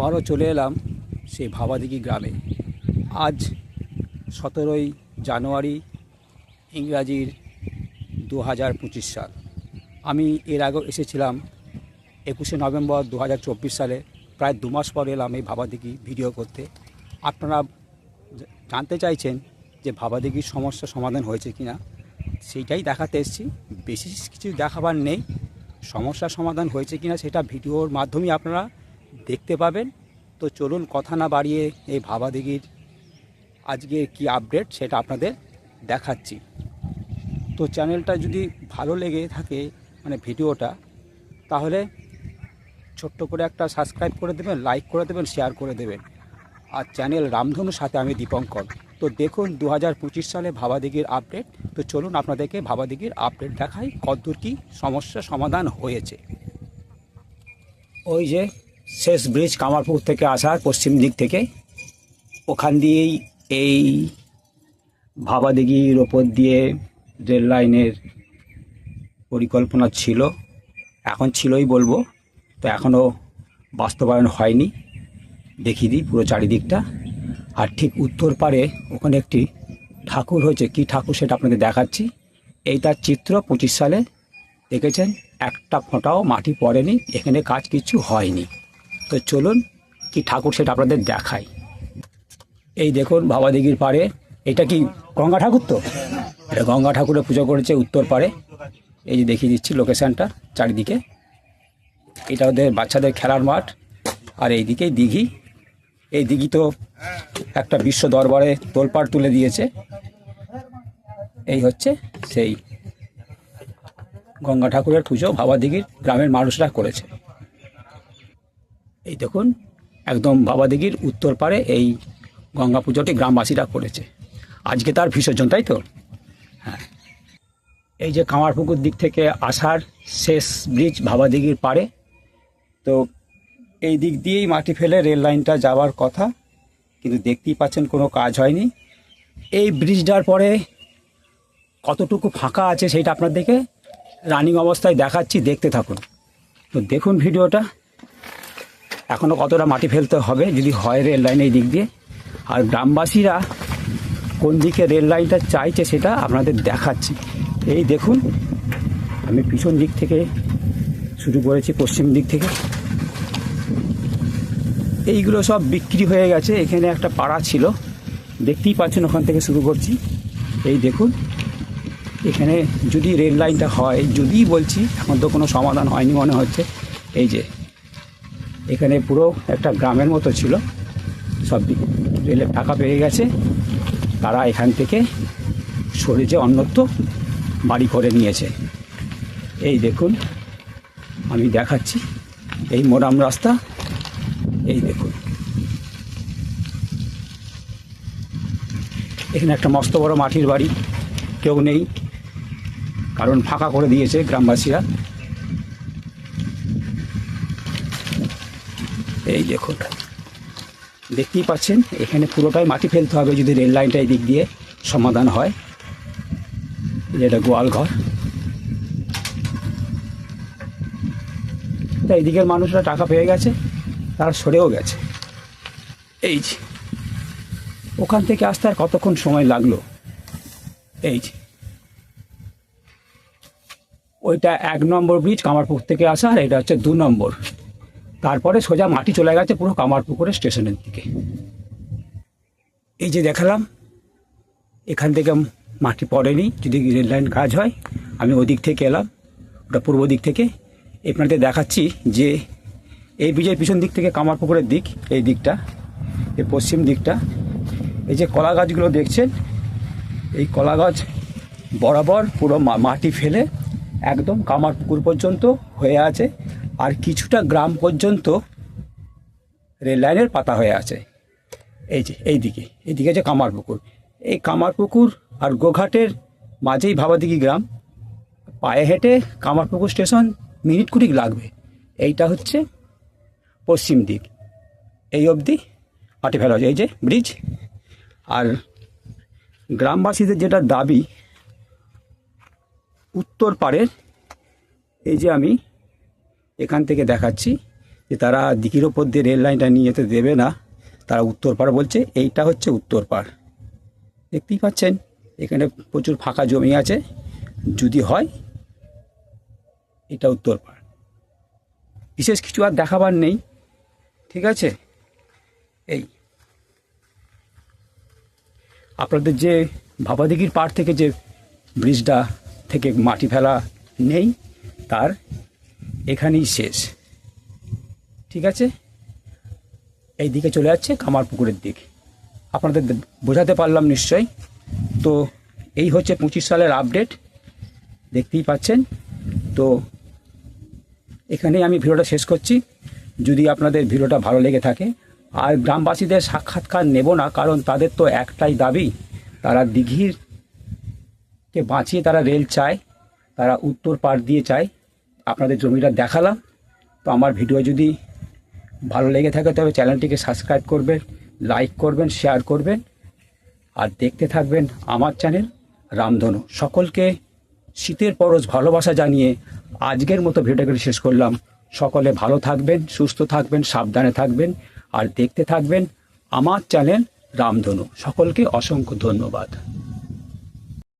আবারও চলে এলাম সেই ভাবাদিঘি গ্রামে। আজ সতেরোই জানুয়ারি, ইংরাজির দু হাজার পঁচিশ সাল। আমি এর আগেও এসেছিলাম একুশে নভেম্বর দু হাজার চব্বিশ সালে। প্রায় দু মাস পর এলাম এই ভাবাদিঘি ভিডিও করতে। আপনারা জানতে চাইছেন যে ভাবাদিঘির সমস্যা সমাধান হয়েছে কি না সেইটাই দেখাতে এসেছি। বেশি কিছু দেখাবার নেই। সমস্যার সমাধান হয়েছে কিনা সেটা ভিডিওর মাধ্যমে আপনারা দেখতে পাবেন। তো চলুন কথা না বাড়িয়ে এই ভাবাদিঘির আজকে কি আপডেট সেটা আপনাদের দেখাচ্ছি। তো চ্যানেলটা যদি ভালো লেগে থাকে মানে ভিডিওটা, তাহলে ছোট্ট করে একটা সাবস্ক্রাইব করে দেবেন লাইক করে দেবেন শেয়ার করে দেবেন। আর চ্যানেল রামধনুর সাথে আমি দীপঙ্কর। তো দেখুন দু হাজার পঁচিশ সালে ভাবাদিঘির আপডেট তো চলুন আপনাদেরকে ভাবাদিঘির আপডেট দেখাই, কতদূর কী সমস্যা সমাধান হয়েছে। ওই যে শেষ ব্রিজ কামারপুর থেকে আসার পশ্চিম দিক থেকে। ওখান দিয়েই এই ভাবাদিঘির ওপর দিয়ে রেল লাইনের পরিকল্পনা ছিল। এখন ছিলই বলব, তো এখনও বাস্তবায়ন হয়নি। দেখিয়ে দিই পুরো চারিদিকটা। আর ঠিক উত্তর পারে ওখানে একটি ঠাকুর হয়েছে। কি ঠাকুর সেটা আপনাকে দেখাচ্ছি। এই তার চিত্র পঁচিশ সালে দেখেছেন। একটা ফোঁটাও মাটি পড়েনি। এখানে কাজ কিছু হয়নি। তো চলুন কি ঠাকুর সেটা আপনাদের দেখাই। এই দেখুন ভাবাদিঘির পাড়ে, এটা কি গঙ্গা ঠাকুর তো? এটা গঙ্গা ঠাকুরের পুজো করেছে উত্তর পাড়ে। এই যে দেখিয়ে দিচ্ছি লোকেশানটা চারিদিকে। এটা ওদের বাচ্চাদের খেলার মাঠ, আর এইদিকেই দিঘি। এই দিঘি তো একটা বিশ্ব দরবারে তোলপাড় তুলে দিয়েছে। এই হচ্ছে সেই গঙ্গা ঠাকুরের পুজো ভাবাদিঘির গ্রামের মানুষরা করেছে। এই দেখুন, একদম ভাবাদিঘির উত্তর পারে এই গঙ্গা পুজোটি গ্রামবাসীরা করেছে। আজকে তার বিসর্জন, তাই তো? হ্যাঁ। এই যে কামারপুকুর দিক থেকে আসার শেষ ব্রিজ ভাবাদিঘির পাড়ে, তো এই দিক দিয়েই মাটি ফেলে রেল লাইনটা যাওয়ার কথা, কিন্তু দেখতেই পাচ্ছেন কোনো কাজ হয়নি। এই ব্রিজটার পরে কতটুকু ফাঁকা আছে সেটা আপনাদেরকে রানিং অবস্থায় দেখাচ্ছি, দেখতে থাকুন। তো দেখুন ভিডিওটা। এখনও কতটা মাটি ফেলতে হবে যদি হয় রেল লাইন এই দিক দিয়ে। আর গ্রামবাসীরা কোন দিকে রেল লাইনটা চাইছে সেটা আপনাদের দেখাচ্ছি। এই দেখুন, আমি পিছন দিক থেকে শুরু করেছি, পশ্চিম দিক থেকে। এইগুলো সব বিক্রি হয়ে গেছে, এখানে একটা পাড়া ছিল। দেখতেই পাচ্ছেন ওখান থেকে শুরু করছি। এই দেখুন, এখানে যদি রেল লাইনটা হয়, যদি বলছি, এখন তো কোনো সমাধান হয়নি মনে হচ্ছে। এই যে এখানে পুরো একটা গ্রামের মতো ছিল। সব রেলের টাকা পেয়ে গেছে। তারা এখান থেকে সরে যে অন্যত্র বাড়ি করে নিয়েছে। এই দেখুন, আমি দেখাচ্ছি। এই মোরাম রাস্তা, এই দেখুন। এখানে একটা মস্ত বড় মাটির বাড়ি কেউ নেই, কারণ ফাঁকা করে দিয়েছে গ্রামবাসীরা। এই দেখুন। দেখতেই পাচ্ছেন, এখানে পুরোটাই মাটি ফেলতে হবে যদি রেল লাইনটা এই দিক দিয়ে সমাধান হয়। যেটা গোয়াল ঘর। তা এইদিকের মানুষরা টাকা পেয়ে গেছে, তারা সরেও গেছে। এই যে, ওখান থেকে আসতে আর কতক্ষণ সময় লাগল? এই যে, ওইটা এক নম্বর ব্রিজ কামারপুর থেকে আসা আর এটা হচ্ছে দু নম্বর। তারপরে সোজা মাটি চলে গেছে পুরো কামারপুকুরের স্টেশনের দিকে। এই যে দেখালাম, এখান থেকে মাটি পড়েনি, যদি রেল লাইন কাজ হয়, আমি ওদিক থেকে এলাম, ওটা পূর্ব দিক থেকে। আপনাদের দেখাচ্ছি যে এই ব্রিজের পিছন দিক থেকে কামারপুকুরের দিক, এই দিকটা, এই পশ্চিম দিকটা। এই যে কলা গাছগুলো দেখছেন, এই কলা গাছ বরাবর পুরো মাটি ফেলে একদম কামারপুকুর পর্যন্ত হয়ে আছে। আর কিছুটা গ্রাম পর্যন্ত রেল লাইনের পাতা হয়ে আছে। এই যে, এই দিকে এইদিকে যে কামারপুকুর এই কামারপুকুর আর গোঘাটের মাঝেই ভাবাদিঘি গ্রাম। পায়ে হেঁটে কামারপুকুর স্টেশন মিনিট কুড়িক লাগবে। এইটা হচ্ছে পশ্চিম দিক। এই অবধি মাটি ফেলা হয়েছে এই যে ব্রিজ। আর গ্রামবাসীদের যেটা দাবি, উত্তর পাড়ের, এই যে আমি এখান থেকে দেখাচ্ছি যে তারা দিঘির ওপর দিয়ে রেল লাইনটা নিয়ে যেতে দেবে না। তারা উত্তর পাড় বলছে, এইটা হচ্ছে উত্তর পাড়। দেখতেই পাচ্ছেন, এখানে প্রচুর ফাঁকা জমি আছে। যদি হয়, এটা উত্তর পাড়। বিশেষ কিছু আর দেখাবার নেই, ঠিক আছে? এই। আপনাদের যে ভাবাদিঘির পাড় থেকে যে ব্রিজটা থেকে মাটি ফেলা নেই, তার এখানেই শেষ। ঠিক আছে? এই দিকে চলে যাচ্ছে কামার পুকুরের দিক। আপনাদের বোঝাতে পারলাম নিশ্চয়ই। তো এই হচ্ছে পঁচিশ সালের আপডেট দেখতেই পাচ্ছেন। তো এখানেই আমি ভিডিওটা শেষ করছি। যদি আপনাদের ভিডিওটা ভালো লেগে থাকে, আর গ্রামবাসীদের সাক্ষাৎকার নেব না, কারণ তাদের তো একটাই দাবি, তারা দিঘির কে বাঁচিয়ে তারা রেল চায়, তারা উত্তর পাড় দিয়ে চায়। আপনাদের জমিটা দেখালাম। তো আমার ভিডিও যদি ভালো লেগে থাকে, তবে চ্যানেলটিকে সাবস্ক্রাইব করবেন, লাইক করবেন, শেয়ার করবেন। আর দেখতে থাকবেন আমার চ্যানেল রামধনু সকলকে শীতের পরশ ভালোবাসা জানিয়ে আজকের মতো ভিডিওটি শেষ করলাম। সকলে ভালো থাকবেন, সুস্থ থাকবেন, সাবধানে থাকবেন। আর দেখতে থাকবেন আমার চ্যানেল রামধনু সকলকে অসংখ্য ধন্যবাদ।